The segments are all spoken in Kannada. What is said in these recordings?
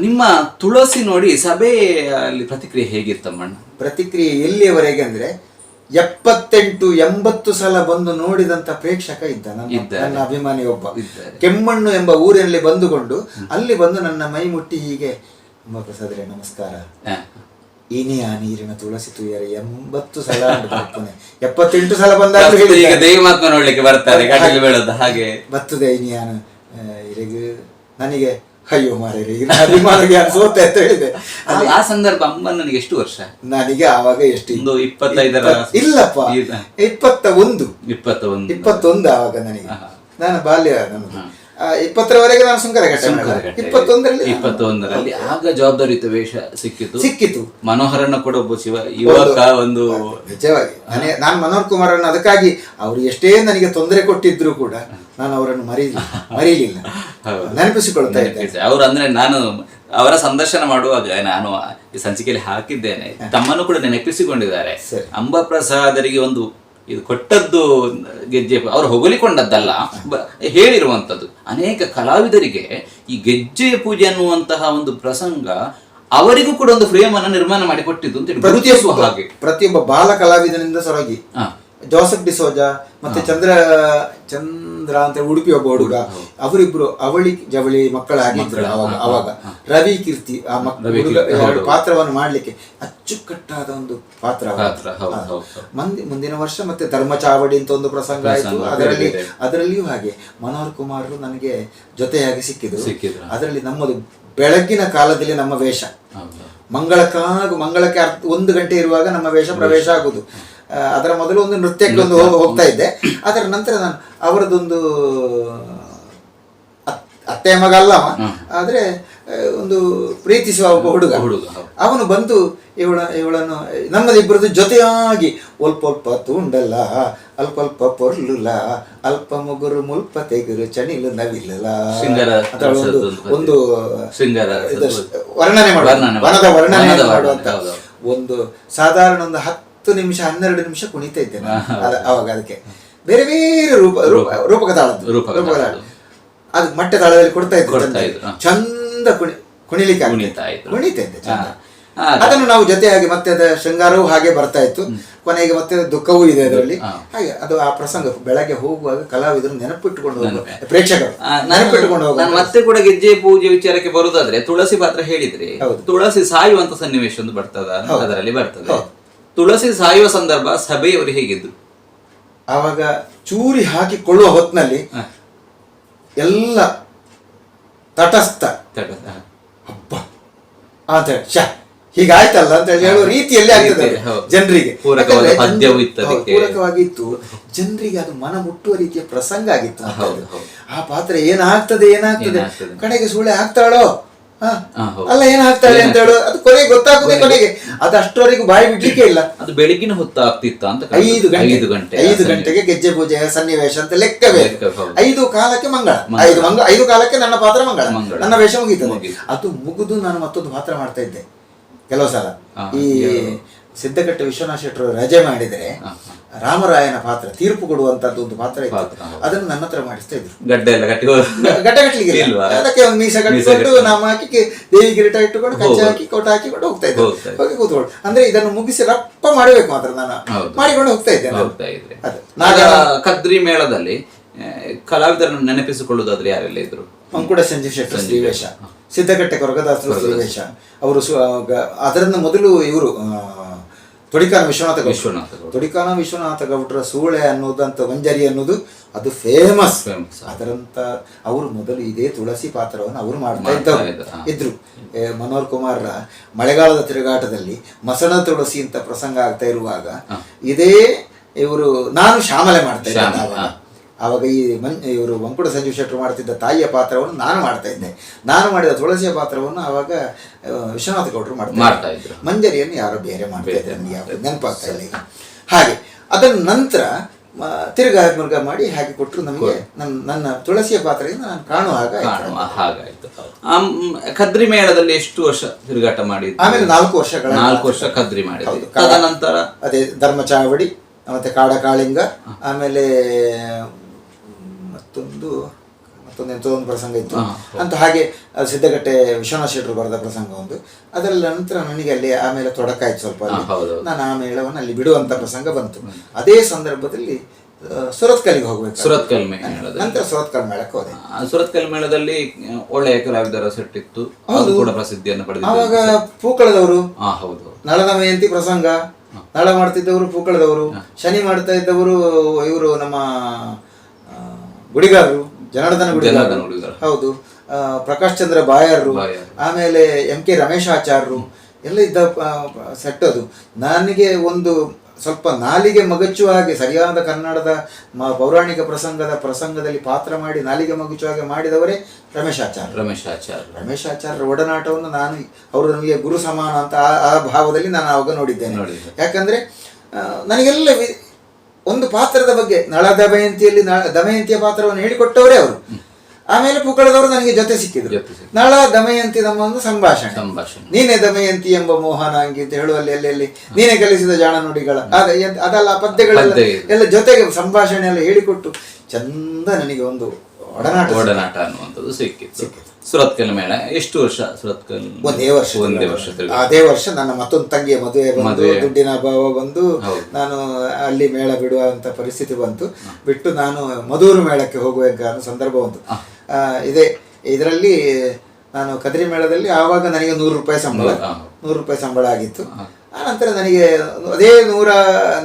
ನಿಮ್ಮ ತುಳಸಿ ನೋಡಿ ಸಭೆಯಲ್ಲಿ ಪ್ರತಿಕ್ರಿಯೆ ಹೇಗಿರ್ತಮ್ಮಣ್ಣ ಪ್ರತಿಕ್ರಿಯೆ ಎಲ್ಲಿಯವರೆಗೆ ಅಂದ್ರೆ ಎಪ್ಪತ್ತೆಂಟು ಎಂಬತ್ತು ಸಲ ಬಂದು ನೋಡಿದಂತ ಪ್ರೇಕ್ಷಕ ಇದ್ದ ನನ್ನ ನನ್ನ ಅಭಿಮಾನಿ ಒಬ್ಬ. ಕೆಮ್ಮಣ್ಣು ಎಂಬ ಊರಿನಲ್ಲಿ ಬಂದುಕೊಂಡು ಅಲ್ಲಿ ಬಂದು ನನ್ನ ಮೈ ಮುಟ್ಟಿ ಹೀಗೆ ಅಮ್ಮ ಪ್ರಸಾದ್ರೆ ನಮಸ್ಕಾರ. ಏನೇ ಆ ನೀರಿನ ತುಳಸಿ ತುಯ್ಯರೆ ಎಂಬತ್ತು ಸಲ. ಎಪ್ಪತ್ತೆಂಟು ಸಲ ಬಂದಾಗ ಬರ್ತಾರೆ ಹಾಗೆ. ಬರ್ತದೆ ಇನಿಯಾನು ಇರಗ ನನಗೆ ಅಯ್ಯೋ ಮಾರೇ ಅಭಿಮಾನಿಗೆ ನಾನು ಸೋತೆ ಅಂತ ಹೇಳಿದೆ. ಆ- ಆ ಸಂದರ್ಭ ಅಮ್ಮ ನನಗೆ ಎಷ್ಟು ವರ್ಷ? ನನಗೆ ಆವಾಗ ಎಷ್ಟು ಒಂದು ಇಪ್ಪತ್ತೈದರ ಇಪ್ಪತ್- ಇಲ್ಲಪ್ಪ ಇಲ್ಲ. ಇಪ್ಪತ್ತ ಒಂದು ಇಪ್ಪತ್ತ ಒಂದು ಇಪ್ಪತ್ತೊಂದು ಆವಾಗ ನನಗೆ. ನಾನು ಬಾಲ್ಯ ನನ್ನದು ಇಪ್ಪತ್ತರವರೆಗೆ ನಾನು ಮಾಡಿದೆ. ಇಪ್ಪತ್ತೊಂದರಲ್ಲಿ ಇಪ್ಪತ್ತೊಂದರಲ್ಲಿ ಆಗ ಜವಾಬ್ದಾರಿಯುತ ವೇಷ ಸಿಕ್ಕಿತು ಸಿಕ್ಕಿತು ಮನೋಹರನ್ನ ಕೂಡ ಒಬ್ಬ ಶಿವ ಯುವಕ ಒಂದು ನಿಜವಾಗಿ. ನಾನೇ ನಾನು ಮನೋಹರ್ ಕುಮಾರನ್ನು ಅದಕ್ಕಾಗಿ ಅವರು ಎಷ್ಟೇ ನನಗೆ ತೊಂದರೆ ಕೊಟ್ಟಿದ್ರು ಕೂಡ ನಾನು ಅವರನ್ನು ಮರಿ ಮರೀಲಿಲ್ಲ. ನೆನಪಿಸಿಕೊಳ್ತಾ ಇದ್ದೆ. ಅವರು ಅಂದ್ರೆ ನಾನು ಅವರ ಸಂದರ್ಶನ ಮಾಡುವಾಗ ನಾನು ಈ ಸಂಚಿಕೆಯಲ್ಲಿ ಹಾಕಿದ್ದೇನೆ. ತಮ್ಮನ್ನು ಕೂಡ ನೆನಪಿಸಿಕೊಂಡಿದ್ದಾರೆ. ಅಂಬ ಪ್ರಸಾದರಿಗೆ ಒಂದು ಇದು ಕೊಟ್ಟದ್ದು ಗೆಜ್ಜೆ ಅವರು ಹೊಗಳಿಕೊಂಡದ್ದಲ್ಲ. ಹೇಳಿರುವಂಥದ್ದು. ಹೇಳಿರುವಂತದ್ದು ಅನೇಕ ಕಲಾವಿದರಿಗೆ ಈ ಗೆಜ್ಜೆ ಪೂಜೆ ಅನ್ನುವಂತಹ ಒಂದು ಪ್ರಸಂಗ ಅವರಿಗೂ ಕೂಡ ಒಂದು ಫ್ರೇಮ್ ಅನ್ನು ನಿರ್ಮಾಣ ಮಾಡಿ ಕೊಟ್ಟಿದ್ದು ಅಂತ ಪ್ರತಿಯೊಬ್ಬ ಹಾಗೆ. ಪ್ರತಿಯೊಬ್ಬ ಬಾಲ ಕಲಾವಿದನಿಂದ ಸರಾಗಿ. ಹಾ. ಜೋಸಫ್ ಡಿಸೋಜ ಮತ್ತೆ ಚಂದ್ರ ಚಂದ್ರ ಅಂತ ಉಡುಪಿ ಒಬ್ಬ ಹುಡುಗ. ಅವರಿಬ್ರು ಅವಳಿ ಜವಳಿ ಮಕ್ಕಳಾಗಿದ್ರು ಅವಾಗ ಅವಾಗ. ರವಿ ಕೀರ್ತಿ ಆ ಮಕ್ಕಳು ಎರಡು. ಪಾತ್ರವನ್ನು ಮಾಡ್ಲಿಕ್ಕೆ ಅಚ್ಚುಕಟ್ಟಾದ ಒಂದು ಪಾತ್ರ ಮುಂದಿನ ವರ್ಷ ಮತ್ತೆ ಧರ್ಮಚಾವಡಿ ಅಂತ ಒಂದು ಪ್ರಸಂಗ ಆಯಿತು. ಅದರಲ್ಲಿ. ಅದರಲ್ಲಿಯೂ ಹಾಗೆ. ಮನೋಹರ್ ಕುಮಾರ್ ನನಗೆ ಜೊತೆಯಾಗಿ ಸಿಕ್ಕಿದ್ರು. ಅದರಲ್ಲಿ ನಮ್ಮದು ಬೆಳಗಿನ ಕಾಲದಲ್ಲಿ ನಮ್ಮ ವೇಷ. ಮಂಗಳಕ್ಕಾಗು ಮಂಗಳಕ್ಕೆ ಒಂದು ಗಂಟೆ ಇರುವಾಗ ನಮ್ಮ ವೇಷ ಪ್ರವೇಶ ಆಗುದು ಅದರ ಮೊದಲು ಒಂದು ನೃತ್ಯಕ್ಕೆ ಒಂದು ಹೋಗ್- ಹೋಗ್ತಾ ಇದ್ದೆ. ಅದರ ನಂತರ ನಾನು ಅವರದೊಂದು ಅತ್- ಅತ್ತೆಯ ಮಗ ಅಲ್ಲ ಆದರೆ ಒಂದು ಪ್ರೀತಿಸುವ ಒಬ್ಬ ಹುಡುಗ. ಹುಡುಗ. ಅವನು ಬಂದು ಇವಳ ಇವಳನ್ನು ನಮ್ಮದಿಬ್ಬರದ್ದು ಜೊತೆಯಾಗಿ ಒಲ್ಪ ಒಲ್ಪ ತುಂಡಲ್ಲ ಅಲ್ಪ ಅಲ್ಪ ಪೊರ್ಲುಲ ಅಲ್ಪ ಮುಗುರು ಮುಲ್ಪ ತೆಗುರು ಚಣಿಲು ನವಿಲಲ. ಒಂದು ಒಂದು ವರ್ಣನೆ ಮಾಡುವ ವನದ ವರ್ಣನೆ ಮಾಡುವಂತ ಒಂದು ಸಾಧಾರಣ ಒಂದು ಹತ್ತು ನಿಮಿಷ ಹನ್ನೆರಡು ನಿಮಿಷ ಕುಣಿತಾ ಇದ್ದೆ. ಅವಾಗ ಅದಕ್ಕೆ ಬೇರೆ ಬೇರೆ ರೂಪ ರೂಪ ರೂಪಕ ತಾಳದ್ದು ರೂಪಕ. ಅದು ಮಟ್ಟೆ ತಾಳದಲ್ಲಿ ಕೊಡ್ತಾ ಇದ್ರು ಚಂದ. ಕುಣಿ ಕುಣಿಲಿಕ್ಕೆ. ಕುಣಿತಾ ಇದ್ದೆ ಚಂದ. ಅದನ್ನು ನಾವು ಜೊತೆಯಾಗಿ ಮತ್ತೆ ಅದ ಶೃಂಗಾರವೂ ಹಾಗೆ ಬರ್ತಾ ಇತ್ತು ಕೊನೆಗೆ ಮತ್ತೆ ದುಃಖವೂ ಇದೆ ಅದರಲ್ಲಿ ಹಾಗೆ ಅದು ಆ ಪ್ರಸಂಗ ಬೆಳಗ್ಗೆ ಹೋಗುವಾಗ ಕಲಾವಿದರು ನೆನಪಿಟ್ಟುಕೊಂಡು ಹೋಗುವ. ಪ್ರೇಕ್ಷಕರು ನೆನಪಿಟ್ಟುಕೊಂಡು ಹೋಗುವ ಮತ್ತೆ ಕೂಡ ಗೆಜ್ಜೆ ಪೂಜೆ ವಿಚಾರಕ್ಕೆ ಬರುದಾದ್ರೆ ತುಳಸಿ ಪಾತ್ರ ಹೇಳಿದ್ರೆ ಹೌದು. ತುಳಸಿ ಸಾಯುವಂತ ಸನ್ನಿವೇಶ ಒಂದು ಬರ್ತದ ಅದರಲ್ಲಿ ಬರ್ತದೆ. ತುಳಸಿ ಸಾಯುವ ಸಂದರ್ಭ ಸಭೆಯವರು ಹೇಗಿದ್ರು? ಆವಾಗ ಚೂರಿ ಹಾಕಿಕೊಳ್ಳುವ ಹೊತ್ತಿನಲ್ಲಿ ಎಲ್ಲ ತಟಸ್ಥ. ತಟಸ್ಥ ಅಂತ ಶ ಹೀಗಾಯ್ತಲ್ಲ ಅಂತ ಹೇಳಿ ಹೇಳುವ ರೀತಿಯಲ್ಲಿ ಆಗಿರ್ತದೆ. ಜನರಿಗೆ. ಪೂರಕವಾಗಿತ್ತು. ಜನರಿಗೆ ಅದು ಮನ ಮುಟ್ಟುವ ರೀತಿಯ ಪ್ರಸಂಗ ಆಗಿತ್ತು. ಆ ಪಾತ್ರ ಏನಾಗ್ತದೆ ಏನಾಗ್ತದೆ? ಏನಾಗ್ತದೆ? ಕಡೆಗೆ ಸುಳ್ಳೆ ಆಗ್ತಾಳೋ ಹ? ಏನ್ ಹಾಕ್ತಾಳೆ ಅಲ್ಲ ಏನಾಗ್ತಾಳೆ ಅಂತ ಹೇಳು ಅದು ಕೊನೆಗೆ ಗೊತ್ತಾಗುದೇ ಕೊನೆಗೆ. ಅದು ಅಷ್ಟರವರೆಗೂ ಬಾಯಿ ಬಿಡ್ಲಿಕ್ಕೆ ಇಲ್ಲ. ಅದು ಬೆಳಗಿನ ಹೊತ್ತು ಆಗ್ತಿತ್ತ ಅಂತ. ಐದು ಗಂಟೆ. ಐದು ಗಂಟೆ ಐದು ಗಂಟೆಗೆ ಗೆಜ್ಜೆ ಪೂಜೆ ಸನ್ನಿವೇಶ ಅಂತ ಲೆಕ್ಕವೇ. ಐದು ಕಾಲಕ್ಕೆ ಮಂಗಳ. ಐದು ಮಂಗ ಐದು ಕಾಲಕ್ಕೆ ನನ್ನ ಪಾತ್ರ ಮಂಗಳ. ನನ್ನ ವೇಷ ಮುಗೀತದೆ. ಮುಗೀತು. ಅದು ಮುಗಿದು ನಾನು ಮತ್ತೊಂದು ಪಾತ್ರ ಮಾಡ್ತಾ ಇದ್ದೆ. ಕೆಲವು ಸಲ. ಈ ಯಾವುದು? ಸಿದ್ದಕಟ್ಟೆ ವಿಶ್ವನಾಥ ಶೆಟ್ಟರು ರಜೆ ಮಾಡಿದರೆ ರಾಮರಾಯನ ಪಾತ್ರ ತೀರ್ಪು ಕೊಡುವಂತದ್ದು ಒಂದು ಪಾತ್ರ ಇತ್ತು. ಅದನ್ನು ನನ್ನ ಹತ್ರ ಮಾಡಿಸ್ತಾ ಇದ್ರು. ಗಡ್ಡೆ ಎಲ್ಲ ಕಟ್ಟಿ ಇಲ್ವಾ? ಅದಕ್ಕೆ ಒಂದು ಮೀಸ ಕಟ್ಟಿಕೊಂಡು ನಮ್ಮ ನಾಮ ಹಾಕಿ ದೇವಿ ಗಿರಿಟ ಇಟ್ಟುಕೊಂಡು ಕಚ್ಚೆ. ಹಾಕಿ ಕೋಟ ಹಾಕಿಕೊಂಡು ಹೋಗ್ತಾ ಇದ್ದೆ. ಹೋಗಿ ಕೂತ್ಕೊಂಡು ಅಂದ್ರೆ ಇದನ್ನು ಮುಗಿಸಿ ರಪ್ಪ ಮಾಡಬೇಕು ಮಾತ್ರ ನಾನು. ಮಾಡಿಕೊಂಡು ಹೋಗ್ತಾ ಇದ್ದೆ ಕದ್ರಿ ಮೇಳದಲ್ಲಿ ಕಲಾವಿದರನ್ನು ನೆನಪಿಸಿಕೊಳ್ಳುವುದಾದ್ರೆ ಯಾರೆಲ್ಲ ಇದ್ರು? ಮಂಕುಡ ಸಂಜೀವ್ ಶೆಟ್ಟರ್ ಶ್ರೀವೇಶ. ಸಿದ್ಧಕಟ್ಟೆ ಕೊರಗದಾಸರು ಶ್ರೀವೇಶ. ಅವರು ಅದರಿಂದ ಮೊದಲು ಇವರು ತೊಡಿಕಾನ ವಿಶ್ವನಾಥ. ವಿಶ್ವನಾಥ. ತೊಡಿಕಾನ ವಿಶ್ವನಾಥ ಗೌಡ್ರ ಸೂಳೆ ಅನ್ನೋದಂತ ಮಂಜರಿ ಅನ್ನೋದು ಅದು ಫೇಮಸ್ ಫೇಮಸ್ ಅದರಂತ ಅವರು ಮೊದಲು ಇದೇ ತುಳಸಿ ಪಾತ್ರವನ್ನು ಅವರು ಮಾಡ್ತಾ ಇದ್ದವರು. ಇದ್ರು, ಮನೋಹರ್ ಕುಮಾರ್ರ ಮಳೆಗಾಲದ ತಿರುಗಾಟದಲ್ಲಿ ಮಸಣ ತುಳಸಿ ಅಂತ ಪ್ರಸಂಗ ಆಗ್ತಾ ಇರುವಾಗ ಇದೇ ಇವರು ನಾನು ಶ್ಯಾಮಲೆ ಮಾಡ್ತಾ ಇದ್ದೆ ಆವಾಗ. ಈ ಮನ್ ಇವರು ವಂಕುಡ ಸಂಜೀವ್ ಶೆಟ್ಟರು ಮಾಡ್ತಿದ್ದ ತಾಯಿಯ ಪಾತ್ರವನ್ನು ನಾನು ಮಾಡ್ತಾ ಇದ್ದೆ. ನಾನು ಮಾಡಿದ ತುಳಸಿಯ ಪಾತ್ರವನ್ನು ಆವಾಗ ವಿಶ್ವನಾಥ ಗೌಡರು ಮಾಡ್ತಾ ಇದ್ರು. ಇದ್ರು. ಮಂಜರಿಯನ್ನು ಯಾರೋ ಬೇರೆ ಮಾಡ್ತಾ ಇದ್ದರು ಇದ್ದಾರೆ ನನಗೆ ಯಾವ ನೆನಪಾಗ್ತಾ ಇಲ್ಲ ಈಗ. ಹಾಗೆ ಅದರ ನಂತರ ತಿರುಗಾ ಮುರುಗ ಮಾಡಿ ಹಾಗೆ ಕೊಟ್ಟರು ನಮಗೆ ನನ್ನ ನನ್ನ ತುಳಸಿಯ ಪಾತ್ರದಿಂದ ನಾನು ಕಾಣುವ ಹಾಗೆ ಹಾಗಾಯ್ತು ಆಮ್, ಕದ್ರಿ ಮೇಳದಲ್ಲಿ ಎಷ್ಟು ವರ್ಷ ತಿರುಗಾಟ ಮಾಡಿದ್ರು? ಆಮೇಲೆ ನಾಲ್ಕು ವರ್ಷಗಳ ನಾಲ್ಕು ವರ್ಷ ಕದ್ರಿ ಮಾಡಿ. ತದನಂತರ? ಅದೇ ಧರ್ಮಚಾವಡಿ ಮತ್ತೆ ಕಾಡ ಕಾಳಿಂಗ ಆಮೇಲೆ ಮತ್ತೊಂದು ಮತ್ತೊಂದು ಎಂತೋ ಒಂದು ಪ್ರಸಂಗ ಇತ್ತು. ಅಂತ ಹಾಗೆ ಸಿದ್ಧಗಟ್ಟೆ ಸಿದ್ದಗಟ್ಟೆ ವಿಶ್ವನಾಥ ಶೆಟ್ಟರು ಬರೆದ ಪ್ರಸಂಗ ಒಂದು. ಅದರ ನಂತರ ನನಗೆ ಅಲ್ಲಿ ಆಮೇಲೆ ತೊಡಕಾಯ್ತು ಸ್ವಲ್ಪ. ನಾನು ಆ ಮೇಳವನ್ನು ಅಲ್ಲಿ ಬಿಡುವಂತ ಪ್ರಸಂಗ ಬಂತು. ಅದೇ ಸಂದರ್ಭದಲ್ಲಿ ಸುರತ್ಕಲ್ಗೆ ಹೋಗ್ಬೇಕು ಸುರತ್ಕಲ್ ನಂತರ ಸುರತ್ಕಲ್ ಮೇಳಕ್ಕೆ ಹೋದೆ. ಸುರತ್ಕಲ್ ಮೇಳದಲ್ಲಿ ಒಳ್ಳೆಯ ಕಲಾವಿದರ ಸೆಟ್ ಇತ್ತು. ಅದು ಕೂಡ ಪ್ರಸಿದ್ಧಿಯನ್ನು ಆವಾಗ ಪಡೆದಿದೆ ಪೂಕಳದವರು ಹೌದು ನಳದ ಮಯಂತಿ ಪ್ರಸಂಗ. ನಳ ಮಾಡ್ತಿದ್ದವರು ಪೂಕಳದವರು. ಶನಿ ಮಾಡ್ತಾ ಇದ್ದವರು ಇವರು ನಮ್ಮ ಗುಡಿಗಾರರು ಜನಾರ್ದನ ಗುಡಿಗಾರರು. ಹೌದು ಪ್ರಕಾಶ್ ಚಂದ್ರ ಬಾಯರ್ರು. ಆಮೇಲೆ ಎಂ ಕೆ ರಮೇಶ್ ಆಚಾರ್ರು ಎಲ್ಲ ಇದ್ದ ಸೆಟ್ ಅದು ನನಗೆ ಒಂದು ಸ್ವಲ್ಪ ನಾಲಿಗೆ ಮಗಚುವ ಹಾಗೆ ಸರಿಯಾದ ಕನ್ನಡದ ಮ- ಪೌರಾಣಿಕ ಪ್ರಸಂಗದ ಪ್ರಸಂಗದಲ್ಲಿ ಪಾತ್ರ ಮಾಡಿ ನಾಲಿಗೆ ಮಗಚುವ ಹಾಗೆ ಮಾಡಿದವರೇ ರಮೇಶ್ ಆಚಾರ್ ರಮೇಶ್ ಆಚಾರ್ಯ ರಮೇಶಾಚಾರ್ಯರ ಒಡನಾಟವನ್ನು ನಾನು ಅವರು ನಮಗೆ ಗುರು ಸಮಾನ ಅಂತ ಆ ಭಾವದಲ್ಲಿ ನಾನು ಅವಾಗ ನೋಡಿದ್ದೇನೆ ನೋಡಿದ್ದೆ. ಯಾಕಂದ್ರೆ ನನಗೆಲ್ಲ ವಿ- ಒಂದು ಪಾತ್ರದ ಬಗ್ಗೆ ನಳ ದಮಯಂತಿಯಲ್ಲಿ ನಳ ದಮಯಂತಿಯ ಪಾತ್ರವನ್ನು ಹೇಳಿಕೊಟ್ಟವರೇ ಅವರು. ಆಮೇಲೆ ಪುಕ್ಕಳದವರು ನನಗೆ ಜೊತೆ ಸಿಕ್ಕಿದ್ರು. ನಳ ದಮಯಂತಿ ನಮ್ಮ ಒಂದು ಸಂಭಾಷಣೆ. ನೀನೇ ದಮಯಂತಿ ಎಂಬ ಮೋಹನಾಂಗಿ ಅಂತ ಹೇಳುವಲ್ಲಿ ಎಲ್ಲೆಲ್ಲಿ? ನೀನೆ ಕಲಿಸಿದ ಜಾಣ ನುಡಿಗಳ ಅದ ಎಂತ- ಅದಲ್ಲ ಆ ಪದ್ಯಗಳೆಲ್ಲ ಎಲ್ಲ ಜೊತೆಗೆ ಸಂಭಾಷಣೆ ಎಲ್ಲ ಹೇಳಿಕೊಟ್ಟು ಚಂದ ನನಗೆ ಒಂದು ಒಡನಾಟ. ಒಡನಾಟ ಅನ್ನುವಂಥದ್ದು ಸಿಕ್ಕಿತ್ತು. ಸುರತ್ಕಲ್ ಮೇಳ. ಎಷ್ಟು ವರ್ಷ ಸುರತ್ಕಲ್? ಒಂದೇ ವರ್ಷ ಒಂದೇ ವರ್ಷ ಅದೇ ವರ್ಷ ನನ್ನ ಮತ್ತೊಂದು ತಂಗಿಯ ಮದುವೆ ಬಂದು ದುಡ್ಡಿನ ಅಭಾವ ಬಂದು ನಾನು ಅಲ್ಲಿ ಮೇಳ ಬಿಡುವಂತ ಪರಿಸ್ಥಿತಿ ಬಂತು. ಬಿಟ್ಟು ನಾನು ಮಧೂರು ಮೇಳಕ್ಕೆ ಹೋಗುವಂತ ಸಂದರ್ಭ ಬಂತು. ಇದೇ ಇದೆ. ಇದರಲ್ಲಿ ನಾನು ಕದ್ರಿ ಮೇಳದಲ್ಲಿ ಆವಾಗ ನನಗೆ ನೂರು ರೂಪಾಯಿ ಸಂಬಳ. ನೂರು ರೂಪಾಯಿ ಸಂಬಳ ಆಗಿತ್ತು. ಆ ನಂತರ ನನಗೆ ಅದೇ ನೂರ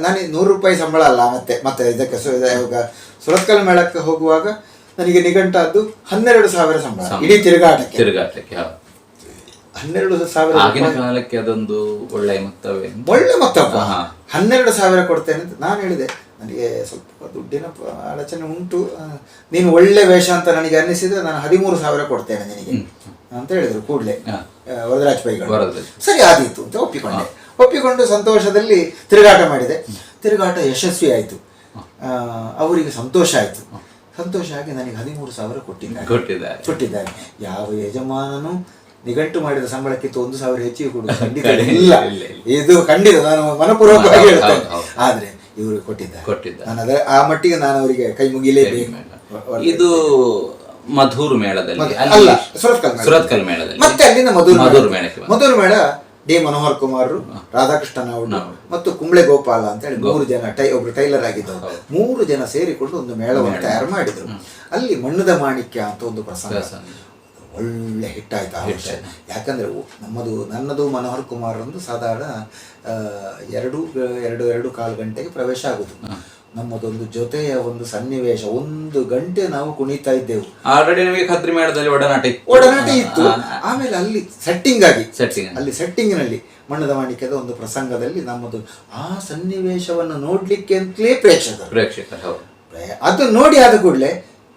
ನನಗೆ ನೂರು ರೂಪಾಯಿ ಸಂಬಳ ಅಲ್ಲ ಮತ್ತೆ ಮತ್ತೆ ಇದಕ್ಕೆ ಸುರತ್ಕಲ್ ಮೇಳಕ್ಕೆ ಹೋಗುವಾಗ ನನಗೆ ನಿಘಂಟಾದ್ದು ಹನ್ನೆರಡು ಸಾವಿರ ಸಂಬಳ. ಇಡೀ ತಿರುಗಾಟಕ್ಕೆ. ತಿರುಗಾಟಕ್ಕೆ. ಹನ್ನೆರಡು ಸಾವಿರ ಆಗಿನ ಕಾಲಕ್ಕೆ ಅದೊಂದು ಒಳ್ಳೆ ಮೊತ್ತವೇ ಒಳ್ಳೆ ಮೊತ್ತಪ್ಪ. ಹನ್ನೆರಡು ಸಾವಿರ ಕೊಡ್ತೇನೆ ಅಂತ ನಾನು ಹೇಳಿದೆ. ನನಗೆ ಸ್ವಲ್ಪ ದುಡ್ಡಿನ ಅಡಚಣೆ ಉಂಟು. ನೀನು ಒಳ್ಳೆ ವೇಷ ಅಂತ ನನಗೆ ಅನ್ನಿಸಿದ್ರೆ ನಾನು ಹದಿಮೂರು ಸಾವಿರ ಕೊಡ್ತೇನೆ ನಿನಗೆ ಅಂತ ಹೇಳಿದ್ರು ಕೂಡಲೇ. ವರದರಾಜ್ ಪೈಗಳು. ಸರಿ ಆದೀತು ಅಂತ ಒಪ್ಪಿಕೊಂಡೆ. ಒಪ್ಪಿಕೊಂಡು ಸಂತೋಷದಲ್ಲಿ ತಿರುಗಾಟ ಮಾಡಿದೆ. ತಿರುಗಾಟ ಯಶಸ್ವಿ ಆಯಿತು ಅವರಿಗೆ ಸಂತೋಷ ಆಯಿತು. ಸಂತೋಷ ಆಗಿ ನನಗೆ ಹದಿಮೂರು ಸಾವಿರ ಕೊಟ್ಟಿದ್ದಾರೆ. ಕೊಟ್ಟಿದ್ದಾರೆ. ಕೊಟ್ಟಿದ್ದಾರೆ. ಯಾವ ಯಜಮಾನನು ನಿಘಂಟು ಮಾಡಿದ ಸಂಬಳಕ್ಕಿಂತ ಒಂದು ಸಾವಿರ ಹೆಚ್ಚಿಗೆ ಕೊಡುವುದು ಖಂಡಿತ ಇಲ್ಲ. ಇದು ಖಂಡಿತ ನಾನು ಮನಪೂರ್ವಕವಾಗಿ ಹೇಳ್ತೇನೆ. ಆದ್ರೆ ಇವರು ಕೊಟ್ಟಿದ್ದಾರೆ. ಕೊಟ್ಟಿದ್ದಾರೆ. ನಾನು ಅದರ ಆ ಮಟ್ಟಿಗೆ ನಾನು ಅವರಿಗೆ ಕೈ ಮುಗಿಲೇಬೇಕು. ಇದು ಮಧುರ್ ಮೇಳದಲ್ಲಿ ಅಲ್ಲ ಸುರತ್ಕಲ್ ಮೇಳ. ಸುರತ್ಕಲ್ ಮೇಳದಲ್ಲಿ. ಮತ್ತೆ ಅಲ್ಲಿಂದ ಮಧುರ್ ಮಧುರ ಮೇಳಕ್ಕೆ ಮಧುರ್ ಮೇಳ ಡಿ ಮನೋಹರ್ ಕುಮಾರ್ ರಾಧಾಕೃಷ್ಣ ಅವರು ಮತ್ತು ಕುಂಬ್ಳೆ ಗೋಪಾಲ ಅಂತ ಹೇಳಿ ಮೂರು ಜನ ಟೈ ಒಬ್ರು ಟೈಲರ್ ಆಗಿದ್ದವರು. ಮೂರು ಜನ ಸೇರಿಕೊಂಡು ಒಂದು ಮೇಳವನ್ನು ತಯಾರು ಮಾಡಿದ್ರು. ಅಲ್ಲಿ ಮಣ್ಣದ ಮಾಣಿಕ್ಯ ಅಂತ ಒಂದು ಪ್ರಸಂಗ. ಒಳ್ಳೆ ಹಿಟ್ ಆಯ್ತು ಆ ವರ್ಷ. ಯಾಕಂದ್ರೆ ನಮ್ಮದು ನನ್ನದು ಮನೋಹರ್ ಕುಮಾರ್ ಒಂದು ಸಾಧಾರಣ ಎರಡು ಎರಡು ಎರಡು ಕಾಲು ಗಂಟೆಗೆ ಪ್ರವೇಶ ಆಗುದು. ನಮ್ಮದೊಂದು ಜೊತೆಯ ಒಂದು ಸನ್ನಿವೇಶ ಒಂದು ಗಂಟೆ ನಾವು ಕುಣಿತಾ ಇದ್ದೆವು. ಆಲ್ರೆಡಿ ನಮಗೆ ಖತ್ರಿ ಮೇಳದಲ್ಲಿ ಒಡನಾಟ. ಒಡನಾಟ ಇತ್ತು. ಆಮೇಲೆ ಅಲ್ಲಿ ಸೆಟ್ಟಿಂಗ್ ಆಗಿ ಸೆಟ್ಟಿಂಗ್ ಅಲ್ಲಿ ಸೆಟ್ಟಿಂಗ್ನಲ್ಲಿ ಮಣ್ಣದ ಮಾಣಿಕ್ಯದ ಒಂದು ಪ್ರಸಂಗದಲ್ಲಿ ನಮ್ಮದು ಆ ಸನ್ನಿವೇಶವನ್ನು ನೋಡ್ಲಿಕ್ಕೆ ಅಂತಲೇ ಪ್ರೇಕ್ಷಕರು. ಪ್ರೇಕ್ಷಕರು ಹೌದು. ಅದು ನೋಡಿ ಆದ ಕೂಡಲೇ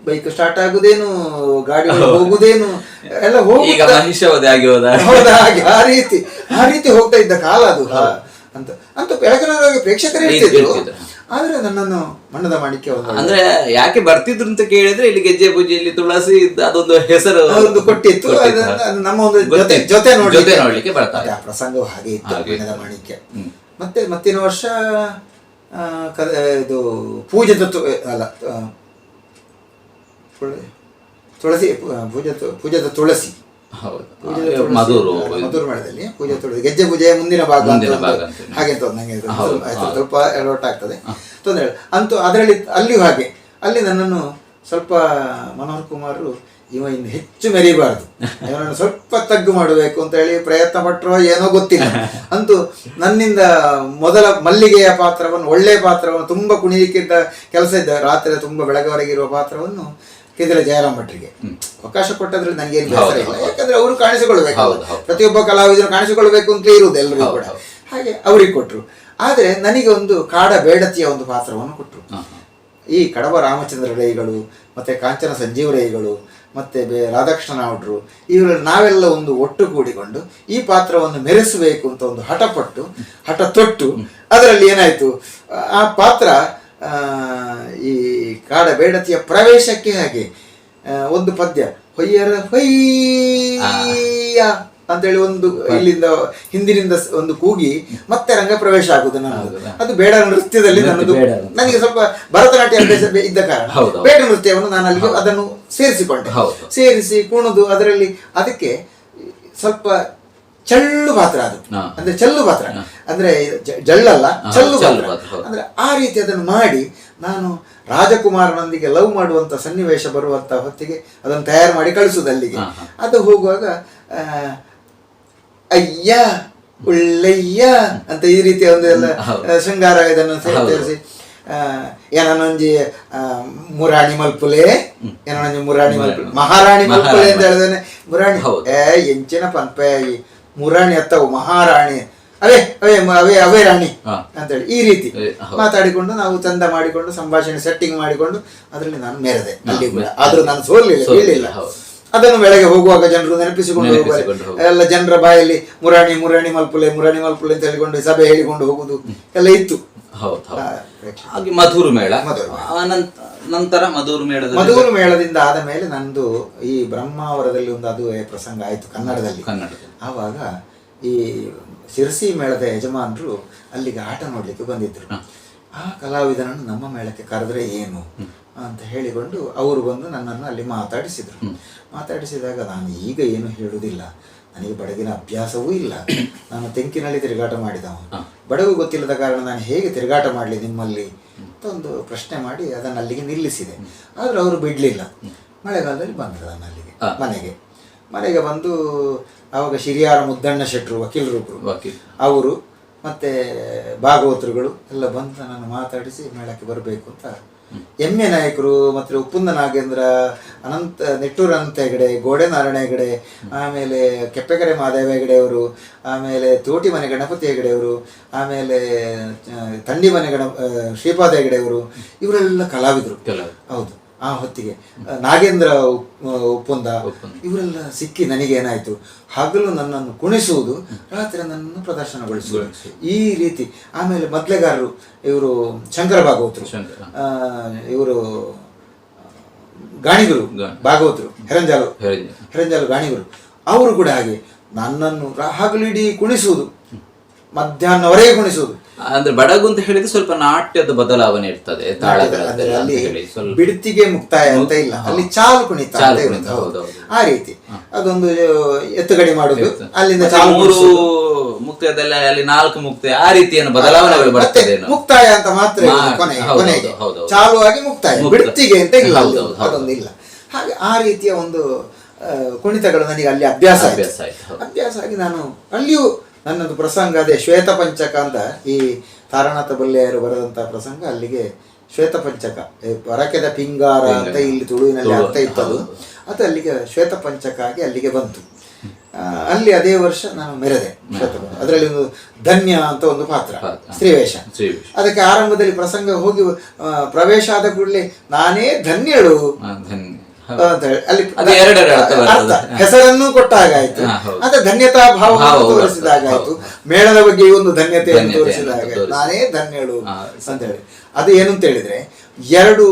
ಬೈಕ್ ಸ್ಟಾರ್ಟ್ ಆಗುದೇನು ಗಾಡಿ ಹೋಗುದೇನು ಎಲ್ಲ ಹೋಗಿ ಈಗ ಮಹಿಷವದೆ ಹೌದಾ. ಹಾಗೆ ಆ ರೀತಿ ಆ ರೀತಿ ಹೋಗ್ತಾ ಇದ್ದ ಕಾಲ ಅದು. ಅಂತ ಅಂತ ಪ್ರೇಕ್ಷಕರು. ಆದ್ರೆ ನನ್ನನ್ನು ಮಣ್ಣದ ಮಾಡಿಕೆ ಅಂದ್ರೆ ಯಾಕೆ ಬರ್ತಿದ್ರು ಅಂತ ಕೇಳಿದ್ರೆ ಇಲ್ಲಿ ಗೆಜ್ಜೆ ಪೂಜೆಯಲ್ಲಿ ತುಳಸಿ ಇದ್ದ ಅದೊಂದು ಹೆಸರು ಒಂದು ಕೊಟ್ಟಿತ್ತು. ನಮ್ಮ ಒಂದು ಜೊತೆ ಜೊತೆ ನೋಡಿ ಜೊತೆ ನೋಡ್ಲಿಕ್ಕೆ ಬರ್ತಾರೆ. ಆ ಪ್ರಸಂಗವು ಹಾಗೆ ಇತ್ತು ಮಣ್ಣದ ಮಾಣಿಕ್ಯ. ಮತ್ತೆ ಮತ್ತಿನ ವರ್ಷ ಇದು ಪೂಜೆ ತತ್ವ ಅಲ್ಲ ತುಳಸಿ ಪೂಜೆ ಪೂಜೆದ ತುಳಸಿ. ಮಧುರು ಮೇಳದಲ್ಲಿ ಪೂಜೆ ತುಳಸಿ ಗೆಜ್ಜೆ ಪೂಜೆ ಮುಂದಿನ ಭಾಗ ಅಂತ ಮುಂದಿನ ಭಾಗ ಅಂತ. ಹಾಗೆ ಅಂತ ನಂಗೆ ಸ್ವಲ್ಪ ಎಲೋಟ್ ಆಗ್ತದೆ. ತೊಂದರೆ ಅಂತೂ ಅದರಲ್ಲಿ ಅಲ್ಲಿಯೂ ಹಾಗೆ. ಅಲ್ಲಿ ನನ್ನನ್ನು ಸ್ವಲ್ಪ ಮನೋಹರ್ ಕುಮಾರ್ ಇವ ಇನ್ನು ಹೆಚ್ಚು ಮೆರಿಬಾರ್ದು. ಇವನನ್ನು ಸ್ವಲ್ಪ ತಗ್ಗು ಮಾಡಬೇಕು ಅಂತ ಹೇಳಿ ಪ್ರಯತ್ನ ಪಟ್ಟರೋ ಏನೋ ಗೊತ್ತಿಲ್ಲ. ಅಂತೂ ನನ್ನಿಂದ ಮೊದಲ ಮಲ್ಲಿಗೆಯ ಪಾತ್ರವನ್ನು ಒಳ್ಳೆಯ ಪಾತ್ರವನ್ನು ತುಂಬ ಕುಣಿಲಿಕ್ಕಿದ್ದ ಕೆಲಸ ಇದ್ದ. ರಾತ್ರಿ ತುಂಬ ಬೆಳಗ್ಗೆವರೆಗಿರುವ ಪಾತ್ರವನ್ನು ಕೆದಿರ ಜಯರಾಮ್ ಭಟ್ರಿಗೆ ಅವಕಾಶ ಕೊಟ್ಟದ್ರಲ್ಲಿ ನನಗೇನು ಬೇಸರ ಇಲ್ಲ. ಯಾಕಂದ್ರೆ ಅವರು ಕಾಣಿಸಿಕೊಳ್ಬೇಕು. ಪ್ರತಿಯೊಬ್ಬ ಕಲಾವಿದರು ಕಾಣಿಸಿಕೊಳ್ಬೇಕು ಅಂತ ಇರುವುದು ಎಲ್ಲರಿಗೂ ಕೂಡ. ಹಾಗೆ ಅವರಿಗೆ ಕೊಟ್ಟರು ಆದರೆ ನನಗೆ ಒಂದು ಕಾಡ ಬೇಡತಿಯ ಒಂದು ಪಾತ್ರವನ್ನು ಕೊಟ್ಟರು. ಈ ಕಡವ ರಾಮಚಂದ್ರ ರೈಗಳು ಮತ್ತೆ ಕಾಂಚನ ಸಂಜೀವ ರೈಗಳು ಮತ್ತೆ ಬೇ ರಾಧಾಕೃಷ್ಣ ನಾವುಡ್ರು ಇವರು ನಾವೆಲ್ಲ ಒಂದು ಒಟ್ಟು ಕೂಡಿಕೊಂಡು ಈ ಪಾತ್ರವನ್ನು ಮೆರೆಸಬೇಕು ಅಂತ ಒಂದು ಹಠಪಟ್ಟು ಹಠ ತೊಟ್ಟು ಅದರಲ್ಲಿ ಏನಾಯ್ತು? ಆ ಪಾತ್ರ ಈ ಕಾಡ ಬೇಡತಿಯ ಪ್ರವೇಶಕ್ಕೆ ಹಾಗೆ ಒಂದು ಪದ್ಯ ಹೊಯ್ಯರ ಹೊಯ್ಯ ಅಂತೇಳಿ ಒಂದು ಇಲ್ಲಿಂದ ಹಿಂದಿನಿಂದ ಒಂದು ಕೂಗಿ ಮತ್ತೆ ರಂಗ ಪ್ರವೇಶ ಆಗುದು ನನ್ನದು. ಅದು ಬೇಡ ನೃತ್ಯದಲ್ಲಿ ನನ್ನದು. ನನಗೆ ಸ್ವಲ್ಪ ಭರತನಾಟ್ಯ ಅಭ್ಯಾಸ ಇದ್ದ ಕಾರಣ. ಬೇಡ ನೃತ್ಯವನ್ನು ನಾನು ಅಲ್ಲಿ ಅದನ್ನು ಸೇರಿಸಿಕೊಂಡೆ. ಸೇರಿಸಿ ಕುಣಿದು ಅದರಲ್ಲಿ ಅದಕ್ಕೆ ಸ್ವಲ್ಪ ಚಳ್ಳು ಪಾತ್ರ ಅದು. ಅಂದ್ರೆ ಚಲ್ಲು ಪಾತ್ರ. ಅಂದ್ರೆ ಜಳ್ಳಲ್ಲ ಚಲ್ಲು ಪಾತ್ರ. ಅಂದ್ರೆ ಆ ರೀತಿ ಅದನ್ನು ಮಾಡಿ ನಾನು ರಾಜಕುಮಾರನೊಂದಿಗೆ ಲವ್ ಮಾಡುವಂತ ಸನ್ನಿವೇಶ ಬರುವಂತ ಹೊತ್ತಿಗೆ ಅದನ್ನು ತಯಾರು ಮಾಡಿ ಕಳಿಸುದು ಅಲ್ಲಿಗೆ. ಅದು ಹೋಗುವಾಗ ಅಯ್ಯ ಉಳ್ಳಯ್ಯ ಅಂತ ಈ ರೀತಿಯ ಒಂದು ಎಲ್ಲ ಶೃಂಗಾರ ಇದನ್ನು. ಸೇರಿಸಿ ಆ, ಮುರಾಣಿ ಮಲ್ಪುಲೆ ಏನೊಂಜಿ ಮುರಾಣಿ ಮಲ್ಪುಲೆ ಮಹಾರಾಣಿ ಮಲ್ಪುಲೆ ಅಂತ ಹೇಳಿದ್ರೆ ಮುರಾಣಿ. ಎಂಚಿನ ಪಂಪೆ ಮುರಾಣಿ ಅತ್ತವು ಮಹಾರಾಣಿ. ಅವೇ ಅವೇ ಅವೇ ಅವೇ ರಾಣಿ ಅಂತ ಅಂತೇಳಿ. ಈ ರೀತಿ ಮಾತಾಡಿಕೊಂಡು ನಾವು ಚಂದ ಮಾಡಿಕೊಂಡು ಸಂಭಾಷಣೆ ಸೆಟ್ಟಿಂಗ್ ಮಾಡಿಕೊಂಡು ಅದರಲ್ಲಿ ನಾನು ಮೆರೆದೆ. ಅಲ್ಲಿ ಕೂಡ ಆದ್ರೂ ನಾನು ಸೋಲಿಲ್ಲ ಹೇಳಿಲ್ಲ. ಅದನ್ನು ಬೆಳಗ್ಗೆ ಹೋಗುವಾಗ ಜನರು ನೆನಪಿಸಿಕೊಂಡು ಹೋಗುವರು. ಎಲ್ಲ ಜನರ ಬಾಯಲ್ಲಿ ಮುರಾಣಿ ಮುರಾಣಿ ಮಲ್ಪುಲೆ ಮುರಾಣಿ ಮಲ್ಪುಲೆ ಅಂತ ಹೇಳಿಕೊಂಡು ಸಭೆ ಹೇಳಿಕೊಂಡು ಹೋಗುದು ಎಲ್ಲ ಇತ್ತು. ಹಾಗೆ ಮಧುರ ಮೇಳ. ಮಧುರ ಮೇಳ. ಆ ನಂತ- ನಂತರ ಮಧುರು ಮೇಳದ ಮಧುರು ಮೇಳದಿಂದ ಆದ ಮೇಲೆ ನಂದು ಈ ಬ್ರಹ್ಮಾವರದಲ್ಲಿ ಒಂದು ಅದು ಪ್ರಸಂಗ ಆಯಿತು ಕನ್ನಡದಲ್ಲಿ. ಕನ್ನಡ ಆವಾಗ ಈ ಶಿರಸಿ ಮೇಳದ ಯಜಮಾನರು ಅಲ್ಲಿಗೆ ಆಟ ನೋಡ್ಲಿಕ್ಕೆ ಬಂದಿದ್ರು. ಆ ಕಲಾವಿದನನ್ನು ನಮ್ಮ ಮೇಳಕ್ಕೆ ಕರೆದ್ರೆ ಏನು? ಅಂತ ಹೇಳಿಕೊಂಡು ಅವರು ಬಂದು ನನ್ನನ್ನು ಅಲ್ಲಿ ಮಾತಾಡಿಸಿದರು. ಮಾತಾಡಿಸಿದಾಗ ನಾನು ಈಗ ಏನು ಹೇಳುವುದಿಲ್ಲ. ನನಗೆ ಬಡಗಿನ ಅಭ್ಯಾಸವೂ ಇಲ್ಲ. ನಾನು ತೆಂಕಿನಲ್ಲಿ ತಿರುಗಾಟ ಮಾಡಿದವ ಬಡಗು ಗೊತ್ತಿಲ್ಲದ ಕಾರಣ ನಾನು ಹೇಗೆ ತಿರುಗಾಟ ಮಾಡಲಿ ನಿಮ್ಮಲ್ಲಿ? ಅಂತ ಒಂದು ಪ್ರಶ್ನೆ ಮಾಡಿ ಅದನ್ನು ಅಲ್ಲಿಗೆ ನಿಲ್ಲಿಸಿದೆ. ಆದರೆ ಅವರು ಬಿಡಲಿಲ್ಲ. ಮಳೆಗಾಲದಲ್ಲಿ ಬಂದರು ನಾನು ಅಲ್ಲಿಗೆ ಮನೆಗೆ. ಮನೆಗೆ ಬಂದು ಆವಾಗ ಶಿರಿಯಾರ ಮುದ್ದಣ್ಣ ಶೆಟ್ರು ವಕೀಲರು. ಅವರು ಮತ್ತು ಭಾಗವತರುಗಳು ಎಲ್ಲ ಬಂದು ನನ್ನನ್ನು ಮಾತಾಡಿಸಿ ಮೇಳಕ್ಕೆ ಬರಬೇಕು ಅಂತ ಎಮ್ಮೆ ನಾಯಕರು ಮತ್ತೆ ಉಪ್ಪುಂದ ನಾಗೇಂದ್ರ ಅನಂತ ನೆಟ್ಟೂರು ಅನಂತ ಹೆಗಡೆ ಗೋಡೆ ನಾರಾಯಣ ಹೆಗಡೆ ಆಮೇಲೆ ಕೆಪ್ಪೆಕೆರೆ ಮಾದೇವ ಹೆಗಡೆ ಅವರು ಆಮೇಲೆ ತೋಟಿ ಮನೆ ಗಣಪತಿ ಹೆಗಡೆ ಅವರು ಆಮೇಲೆ ತಂಡಿ ಮನೆ ಗಣ ಶ್ರೀಪಾದ ಹೆಗಡೆ ಅವರು ಇವರೆಲ್ಲ ಕಲಾವಿದರು. ಕೆಲವು ಹೌದು. ಆ ಹೊತ್ತಿಗೆ. ನಾಗೇಂದ್ರ ಒಪ್ಪಂದ. ಇವರೆಲ್ಲ ಸಿಕ್ಕಿ ನನಗೆ ಏನಾಯ್ತು ಹಗಲು ನನ್ನನ್ನು ಕುಣಿಸುವುದು ರಾತ್ರಿ ನನ್ನನ್ನು ಪ್ರದರ್ಶನಗೊಳಿಸುವುದು. ಈ ರೀತಿ ಆಮೇಲೆ ಮೊದಲೆಗಾರರು ಇವರು ಶಂಕರ ಭಾಗವತರು. ಇವರು ಗಾಣಿಗರು ಗಾಣಿ. ಭಾಗವತರು ಹೆರಂಜಾಲು. ಹೆರಂಜಾಲು ಗಾಣಿಗರು. ಅವರು ಕೂಡ ಹಾಗೆ ನನ್ನನ್ನು ಹಗಲು ಹಗಲಿಡೀ ಕುಣಿಸುವುದು. ಮಧ್ಯಾಹ್ನವರೆಗೆ ಕುಣಿಸುವುದು. ಅಂದ್ರೆ ಬಡಗು ಅಂತ ಹೇಳಿದ್ರೆ ಸ್ವಲ್ಪ ನಾಟ್ಯದ ಬದಲಾವಣೆ ಇರ್ತದೆ ತಾಳಗಳಲ್ಲಿ ಅಲ್ಲಿ ಅಂತ ಹೇಳಿ ಸ್ವಲ್ಪ ಬಿಡ್ತಿಗೆ ಮುಕ್ತಾಯ ಅಂತ ಇಲ್ಲ ಅಲ್ಲಿ ಚಾಲು ಕುಣಿತ. ಆ ರೀತಿ ಅದೊಂದು ಎತ್ತುಗಡಿ ಮಾಡುದು. ಅಲ್ಲಿಂದ ಚಾಲು ಮೂರು. ಮುಕ್ತಾಯದಲ್ಲಿ ಅಲ್ಲಿ ನಾಲ್ಕು ಮುಕ್ತಾಯ ಆ ರೀತಿಯನ್ನು ಬದಲಾವಣೆಗಳು ಮತ್ತೆ ಬರ್ತದೆ ಮುಕ್ತಾಯ ಅಂತ ಮಾತ್ರ ಕೊನೆಗೆ. ಚಾಲು ಆಗಿ ಮುಕ್ತಾಯ ಮುಕ್ತ. ಬಿಡ್ತಿಗೆ ಅಂತ ಇಲ್ಲ. ಅದೊಂದು ಇಲ್ಲ ಹಾಗೆ ಆ ರೀತಿಯ ಒಂದು ಕುಣಿತಗಳು ನನಗೆ ಅಲ್ಲಿ ಅಭ್ಯಾಸ. ಅಭ್ಯಾಸ ಆಗಿ ನಾನು ಅಲ್ಲಿಯೂ ನನ್ನದು ಪ್ರಸಂಗ ಅದೇ ಶ್ವೇತ ಪಂಚಕ ಅಂತ. ಈ ತಾರನಾಥ ಬಲ್ಲೆಯರು ಬರೆದಂತಹ ಪ್ರಸಂಗ ಅಲ್ಲಿಗೆ ಶ್ವೇತ ಪಂಚಕ ಈ ಪರಕೆದ ಪಿಂಗಾರ ಅಂತ ಇಲ್ಲಿ ತುಳುವಿನಲ್ಲಿ ಆಗ್ತಾ ಅರ್ಥ ಇತ್ತು ಅದು ಅಲ್ಲಿಗೆ ಶ್ವೇತ ಪಂಚಕ ಆಗಿ ಅಲ್ಲಿಗೆ ಬಂತು. ಅಲ್ಲಿ ಅದೇ ವರ್ಷ ನಾನು ಮೆರೆದೆ ಶ್ವೇತ. ಅದರಲ್ಲಿ ಒಂದು ಧನ್ಯ ಅಂತ ಒಂದು ಪಾತ್ರ ಶ್ರೀವೇಶ ಸ್ತ್ರೀವೇಷ. ಅದಕ್ಕೆ ಆರಂಭದಲ್ಲಿ ಪ್ರಸಂಗ ಹೋಗಿ ಪ್ರವೇಶ ಆದ ಕೂಡಲೇ ನಾನೇ ಧನ್ಯಳು. ಅಂತ ಹೇಳಿ ಅಲ್ಲಿ ಅರ್ಥ. ಹೆಸರನ್ನು ಕೊಟ್ಟ ಹಾಗಾಯ್ತು ಅಂದ್ರೆ ಧನ್ಯತಾ ಭಾವ ತೋರಿಸಿದ ಹಾಗಾಯ್ತು ಮೇಳದ ಬಗ್ಗೆ ಒಂದು ಧನ್ಯತೆಯನ್ನು ತೋರಿಸಿದ ಹಾಗೆ ನಾನೇ ಧನ್ಯಳು ಅಂತ ಹೇಳಿ ಅದು ಏನು ಅಂತ ಹೇಳಿದ್ರೆ ಎರಡು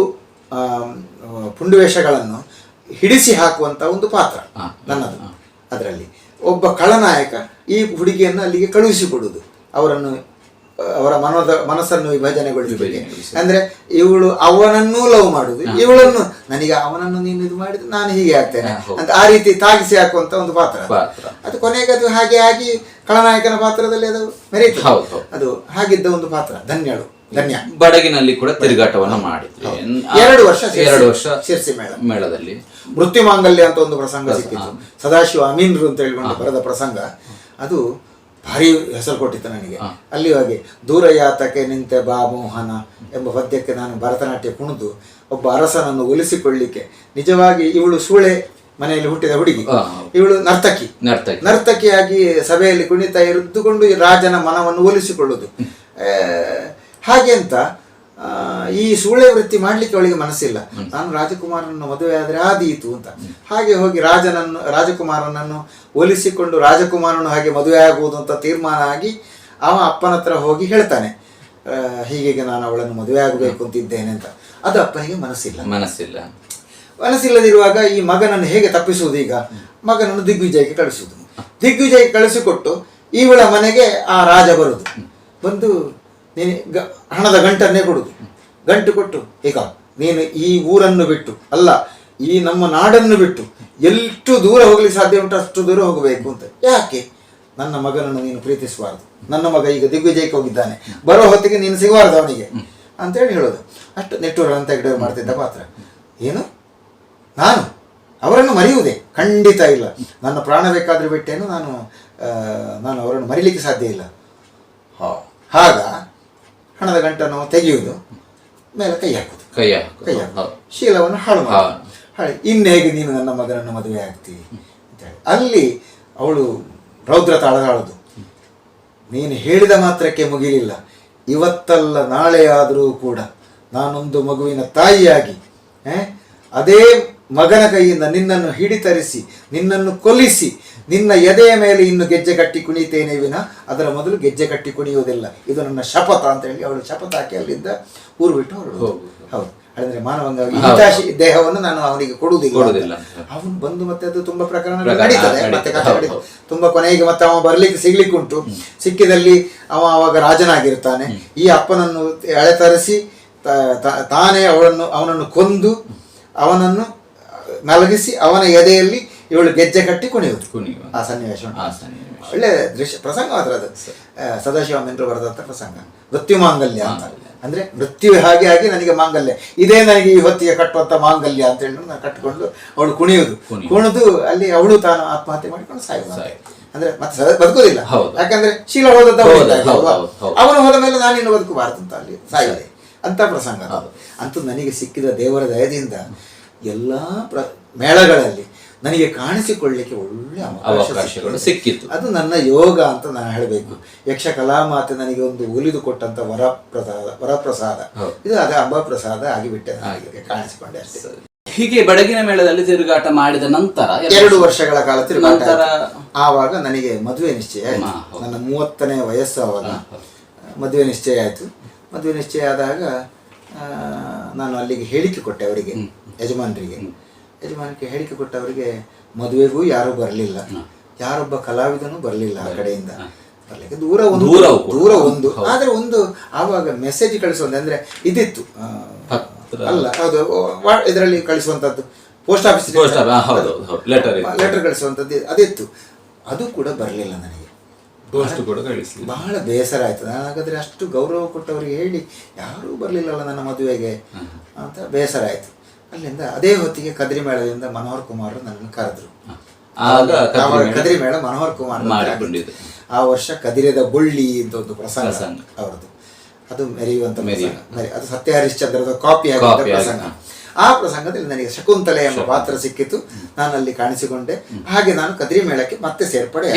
ಪುಂಡುವೇಷಗಳನ್ನು ಹಿಡಿಸಿ ಹಾಕುವಂತ ಒಂದು ಪಾತ್ರ ನನ್ನದು. ಅದರಲ್ಲಿ. ಒಬ್ಬ ಖಳನಾಯಕ ಈ ಹುಡುಗಿಯನ್ನು ಅಲ್ಲಿಗೆ ಕಳುಹಿಸಿಕೊಡುವುದು. ಅವರನ್ನು ಅವರ ಮನದ ಮನಸ್ಸನ್ನು ವಿಭಜನೆಗೊಳಿಸಲಿಕ್ಕೆ ವಿಭಜನೆಗೊಳಿಸಿ. ಅಂದ್ರೆ ಇವಳು ಅವನನ್ನೂ ಲವ್ ಮಾಡುದು ಇವಳನ್ನು ನನಗೆ ಅವನನ್ನು ನೀನು ಇದು ಮಾಡಿದ್ರೆ ನಾನು ಹೀಗೆ ಆಗ್ತೇನೆ ಅಂತ ಆ ರೀತಿ ತಾಗಿಸಿ ಹಾಕುವಂತ ಒಂದು ಪಾತ್ರ. ಅದು. ಕೊನೆಗೆ ಅದು ಹಾಗೆ ಆಗಿ ಖಳನಾಯಕನ ಪಾತ್ರದಲ್ಲಿ ಅದು ಮೆರೀತು. ಅದು ಹಾಗಿದ್ದ ಒಂದು ಪಾತ್ರ ಧನ್ಯಳು ಧನ್ಯ. ಬಡಗಿನಲ್ಲಿ ಕೂಡ ತಿರುಗಾಟವನ್ನು ಮಾಡಿದ್ರು ಎರಡು ವರ್ಷ ಎರಡು ವರ್ಷ ಶಿರ್ಸಿ ಮೇಳ. ಮೇಳದಲ್ಲಿ. ಮೃತ್ಯು ಮಾಂಗಲ್ಯ ಅಂತ ಒಂದು ಪ್ರಸಂಗ ಸಿಕ್ಕಿತ್ತು. ಸದಾಶಿವ ಅಮೀನ್ರು ಅಂತ ಹೇಳ್ಕೊಂಡು ಬರೆದ ಪ್ರಸಂಗ. ಅದು ಭಾರಿ ಹೆಸರು ಕೊಟ್ಟಿತ್ತು ನನಗೆ. ಅಲ್ಲಿ ಹಾಗೆ ದೂರ ಯಾತಕ್ಕೆ ನಿಂತೆ ಬಾ ಮೋಹನ ಎಂಬ ಪದ್ಯಕ್ಕೆ ನಾನು ಭರತನಾಟ್ಯ ಕುಣಿದು ಒಬ್ಬ ಅರಸನನ್ನು ಒಲಿಸಿಕೊಳ್ಳಿಕ್ಕೆ. ನಿಜವಾಗಿ ಇವಳು ಸೂಳೆ ಮನೆಯಲ್ಲಿ ಹುಟ್ಟಿದ ಹುಡುಗಿ. ಇವಳು ನರ್ತಕಿ. ನರ್ತಕಿ. ನರ್ತಕಿಯಾಗಿ ಸಭೆಯಲ್ಲಿ ಕುಣಿತಾ ಇರುದುಕೊಂಡು ರಾಜನ ಮನವನ್ನು ಒಲಿಸಿಕೊಳ್ಳುದು. ಹಾಗೆ ಅಂತ ಈ ಸೂಳೆ ವೃತ್ತಿ ಮಾಡ್ಲಿಕ್ಕೆ ಅವಳಿಗೆ ಮನಸ್ಸಿಲ್ಲ. ನಾನು ರಾಜಕುಮಾರನನ್ನು ಮದುವೆ ಆದರೆ ಆದೀತು ಅಂತ. ಹಾಗೆ ಹೋಗಿ ರಾಜನನ್ನು ರಾಜಕುಮಾರನನ್ನು ಒಲಿಸಿಕೊಂಡು ರಾಜಕುಮಾರನು ಹಾಗೆ ಮದುವೆ ಆಗುವುದು ಅಂತ ತೀರ್ಮಾನ ಆಗಿ ಅವ ಅಪ್ಪನ ಹತ್ರ ಹೋಗಿ ಹೇಳ್ತಾನೆ ಹೀಗೆ ನಾನು ಅವಳನ್ನು ಮದುವೆ ಆಗಬೇಕು ಅಂತಿದ್ದೇನೆ ಅಂತ. ಅದು ಅಪ್ಪನಿಗೆ ಮನಸ್ಸಿಲ್ಲ. ಮನಸ್ಸಿಲ್ಲ. ಮನಸ್ಸಿಲ್ಲದಿರುವಾಗ ಈ ಮಗನನ್ನು ಹೇಗೆ ತಪ್ಪಿಸುವುದು ಈಗ? ಮಗನನ್ನು ದಿಗ್ವಿಜಯಕ್ಕೆ ಕಳಿಸುವುದು. ದಿಗ್ವಿಜಯಕ್ಕೆ ಕಳಿಸಿಕೊಟ್ಟು ಇವಳ ಮನೆಗೆ ಆ ರಾಜ ಬರುದು ಬಂದು ನೀನು ಗ- ಹಣದ ಗಂಟನ್ನೇ ಕೊಡುದು. ಗಂಟು ಕೊಟ್ಟು, ಈಗ ನೀನು ಈ ಊರನ್ನು ಬಿಟ್ಟು, ಅಲ್ಲ, ಈ ನಮ್ಮ ನಾಡನ್ನು ಬಿಟ್ಟು ಎಷ್ಟು ದೂರ ಹೋಗ್ಲಿಕ್ಕೆ ಸಾಧ್ಯ ಉಂಟು, ಅಷ್ಟು ದೂರ ಹೋಗಬೇಕು ಅಂತ. ಯಾಕೆ? ನನ್ನ ಮಗನನ್ನು ನೀನು ಪ್ರೀತಿಸಬಾರ್ದು. ನನ್ನ ಮಗ ಈಗ ದಿಗ್ವಿಜಯಕ್ಕೆ ಹೋಗಿದ್ದಾನೆ. ಬರೋ ಹೊತ್ತಿಗೆ ನೀನು ಸಿಗಬಾರ್ದು ಅವನಿಗೆ. ಅಂತೇಳಿ ಹೇಳೋದು. ಅಷ್ಟು ನೆಟ್ಟೂರು ಅಂತ ಗಿಡ ಮಾಡ್ತಿದ್ದ ಪಾತ್ರ. ಏನು? ನಾನು? ಅವರನ್ನು ಮರೆಯುವುದೇ? ಖಂಡಿತ ಇಲ್ಲ. ನನ್ನ ಪ್ರಾಣ ಬೇಕಾದರೂ ಬಿಟ್ಟೇನು ನಾನು ನಾನು ಅವರನ್ನು ಮರಿಲಿಕ್ಕೆ ಸಾಧ್ಯ ಇಲ್ಲ. ಆಗ ಹಣದ ಗಂಟನ್ನು ತೆಗೆಯುವುದು ಮೇಲೆ ಕೈ ಹಾಕುದು ಕೈ ಕೈ ಹಾಕುದು. ಶೀಲವನ್ನು ಹಾಳು. ಮಾಡುದು ಹಾಳು ಇನ್ನು ಹೇಗೆ ನೀನು ನನ್ನ ಮಗನನ್ನು ಮದುವೆ ಆಗ್ತಿ ಅಂತೇಳಿ ಅಲ್ಲಿ ಅವಳು ರೌದ್ರ ತಾಳದಾಳದು. ನೀನು ಹೇಳಿದ ಮಾತ್ರಕ್ಕೆ ಮುಗಿಲಿಲ್ಲ. ಇವತ್ತಲ್ಲ ನಾಳೆ ಆದರೂ ಕೂಡ ನಾನೊಂದು ಮಗುವಿನ ತಾಯಿಯಾಗಿ ಆ, ಅದೇ ಮಗನ ಕೈಯಿಂದ ನಿನ್ನನ್ನು ಹಿಡಿತರಿಸಿ ನಿನ್ನನ್ನು ಕೊಲ್ಲಿಸಿ ನಿನ್ನ ಎದೆಯ ಮೇಲೆ ಇನ್ನು ಗೆಜ್ಜೆ ಕಟ್ಟಿ ಕುಣಿತೇನೆ ವಿನ ಅದರ ಮೊದಲು ಗೆಜ್ಜೆ ಕಟ್ಟಿ ಕುಣಿಯುವುದಿಲ್ಲ ಇದು ನನ್ನ ಶಪಥ ಅಂತ ಹೇಳಿ ಅವಳು ಶಪಥ ಹಾಕಿ ಅಲ್ಲಿಂದ ಊರು ಬಿಟ್ಟು ಹೊರಡು ಹೌದು. ಅಂದ್ರೆ ಮಾನವಂಗಾಗಿ. ದೇಹವನ್ನು ನಾನು ಅವನಿಗೆ ಕೊಡುವುದಿಲ್ಲ. ಅವನು ಬಂದು ಮತ್ತೆ ಅದು ತುಂಬಾ ಪ್ರಕರಣ ನಡೀತದೆ. ಮತ್ತೆ ಕಥೆ ನಡೀತದೆ. ತುಂಬಾ ಕೊನೆಗೆ ಮತ್ತೆ ಅವ ಬರ್ಲಿಕ್ಕೆ ಸಿಗ್ಲಿಕ್ಕೆ ಉಂಟು ಸಿಕ್ಕಿದಲ್ಲಿ ಅವ ಅವಾಗ ರಾಜನಾಗಿರ್ತಾನೆ ಈ ಅಪ್ಪನನ್ನು ಎಳೆ ತರಿಸಿ ತಾನೇ ಅವಳನ್ನು ಅವನನ್ನು ಕೊಂದು ಅವನನ್ನು ನಲಗಿಸಿ ಅವನ ಎದೆಯಲ್ಲಿ ಇವಳು ಗೆಜ್ಜೆ ಕಟ್ಟಿ ಕುಣಿಯುವುದು ಕುಣಿಯುವ. ಆ ಸನ್ನಿವೇಶ ಉಂಟು. ಆ ಸನ್ನಿವೇಶ. ಒಳ್ಳೆ ದೃಶ್ಯ ಪ್ರಸಂಗ ಮಾತ್ರ ಅದು ಆ, ಸದಾಶಿವ ಮೆಂಟ್ರು ಬರೆದಂತ ಪ್ರಸಂಗ ಮೃತ್ಯು ಮಾಂಗಲ್ಯ ಅಂತ ಮಾಂಗಲ್ಯ. ಅಂದ್ರೆ ಮೃತ್ಯು ಹಾಗೆ ಆಗಿ ನನಗೆ ಮಾಂಗಲ್ಯ ಇದೇ ನನಗೆ ಈ ಹೊತ್ತಿಗೆ ಕಟ್ಟುವಂತ ಮಾಂಗಲ್ಯ ಅಂತ ಹೇಳಿ ನಾನು ಕಟ್ಟಿಕೊಂಡು ಅವಳು ಕುಣಿಯುವುದು ಕುಣಿಯುವುದು. ಕುಣಿದು ಅಲ್ಲಿ ಅವಳು ತಾನು ಆತ್ಮಹತ್ಯೆ ಮಾಡಿಕೊಂಡು ಸಾಯುವುದು ಸಾಯು. ಅಂದ್ರೆ ಮತ್ತೆ ಸದಾ ಬದುಕುದಿಲ್ಲ ಹೌದು. ಯಾಕಂದ್ರೆ ಶೀಲ ಹೋದಂತ ಹೌದು, ಹೌದು, ಅಲ್ವಾ? ಹೌದು, ಹೌದು. ಅವನು ಹೋದ ಮೇಲೆ ನಾನಿನ್ನು ಬದುಕಬಾರದು ಅಂತ ಅಲ್ಲಿ ಸಾಯಿದೆ ಅಂತ ಪ್ರಸಂಗ ಅದು. ಅಂತೂ ನನಗೆ ಸಿಕ್ಕಿದ ದೇವರ ದಯದಿಂದ ಎಲ್ಲ ಪ್ರ ಮೇಳಗಳಲ್ಲಿ ನನಗೆ ಕಾಣಿಸಿಕೊಳ್ಳಲಿಕ್ಕೆ ಒಳ್ಳೆ ಅವಕಾಶ ಸಿಕ್ಕಿತ್ತು. ಅದು ನನ್ನ ಯೋಗ ಅಂತ ನಾನು ಹೇಳಬೇಕು. ಯಕ್ಷ ಕಲಾಮಾತೆ ನನಗೆ ಒಂದು ಒಲಿದು ಕೊಟ್ಟಂತ ವರಪ್ರಸಾದ ವರಪ್ರಸಾದ. ಇದು ಅದೇ ಅಂಬಪ್ರಸಾದ ಆಗಿಬಿಟ್ಟೆ ನನಗೆ ಕಾಣಿಸಿಕೊಂಡೆ ಅಷ್ಟೇ. ಹೀಗೆ ಬೆಳಗಿನ ಮೇಳದಲ್ಲಿ ತಿರುಗಾಟ ಮಾಡಿದ ನಂತರ ಎರಡು ವರ್ಷಗಳ ಕಾಲ ತಿರುಗಾಟ ಆವಾಗ ನನಗೆ ಮದುವೆ ನಿಶ್ಚಯ ಆಯ್ತು. ನನ್ನ ಮೂವತ್ತನೇ ವಯಸ್ಸು ಆವಾಗ. ಮದುವೆ ನಿಶ್ಚಯ ಆಯಿತು. ಮದುವೆ ನಿಶ್ಚಯ ಆದಾಗ ನಾನು ಅಲ್ಲಿಗೆ ಹೇಳಿಕೆ ಕೊಟ್ಟೆ ಅವರಿಗೆ ಯಜಮಾನರಿಗೆ. ಯಜಮಾನರಿಗೆ ಹೇಳಿಕೆ ಕೊಟ್ಟವರಿಗೆ ಮದುವೆಗೂ ಯಾರೂ ಬರಲಿಲ್ಲ. ಯಾರೊಬ್ಬ ಕಲಾವಿದನೂ ಬರಲಿಲ್ಲ ಆ ಕಡೆಯಿಂದ. ಬರ್ಲಿಕ್ಕೆ ದೂರ ಒಂದು ದೂರ ಒಂದು. ಆದ್ರೆ ಒಂದು ಆವಾಗ ಮೆಸೇಜ್ ಕಳಿಸುವಂತ ಅಂದ್ರೆ ಇದಿತ್ತು. ಅಲ್ಲ ಹೌದು ಇದರಲ್ಲಿ ಕಳಿಸುವಂತದ್ದು. ಪೋಸ್ಟ್ ಆಫೀಸ್ ಲೆಟರ್ ಕಳಿಸುವಂತದ್ದು ಅದಿತ್ತು. ಅದು ಕೂಡ ಬರಲಿಲ್ಲ ನನಗೆ. ಬಹಳ ಬೇಸರ ಆಯ್ತು. ನಾನು ಹಾಗಾದ್ರೆ ಅಷ್ಟು ಗೌರವ ಕೊಟ್ಟವರಿಗೆ ಹೇಳಿ ಯಾರೂ ಬರಲಿಲ್ಲಲ್ಲ ನನ್ನ ಮದುವೆಗೆ. ಅಂತ ಬೇಸರ ಆಯ್ತು. ಅಲ್ಲಿಂದ ಅದೇ ಹೊತ್ತಿಗೆ ಕದ್ರಿ ಮೇಳದಿಂದ ಮನೋಹರ್ ಕುಮಾರ್ ನನ್ನನ್ನು ಕರೆದ್ರು. ಆಗ ಕದ್ರಿ ಮೇಳ ಮನೋಹರ್ ಕುಮಾರ್. ಆ ವರ್ಷ ಕದಿರದ ಬುಳ್ಳಿ ಅಂತ ಒಂದು ಪ್ರಸಂಗ. ಅವರದು ಅದು ಮೆರೆಯುವಂತ ಮೆರೆಯುವ. ಅದು ಸತ್ಯ ಹರಿಶ್ಚಂದ್ರದ ಕಾಪಿ ಆಗಿದ್ದ. ಪ್ರಸಂಗ. ಆ ಪ್ರಸಂಗದಲ್ಲಿ ನನಗೆ ಶಕುಂತಲೆ ಎಂಬ ಪಾತ್ರ ಸಿಕ್ಕಿತು. ನಾನು ಅಲ್ಲಿ ಕಾಣಿಸಿಕೊಂಡೆ. ಹಾಗೆ ನಾನು ಕದ್ರಿ ಮೇಳಕ್ಕೆ ಮತ್ತೆ ಸೇರ್ಪಡೆ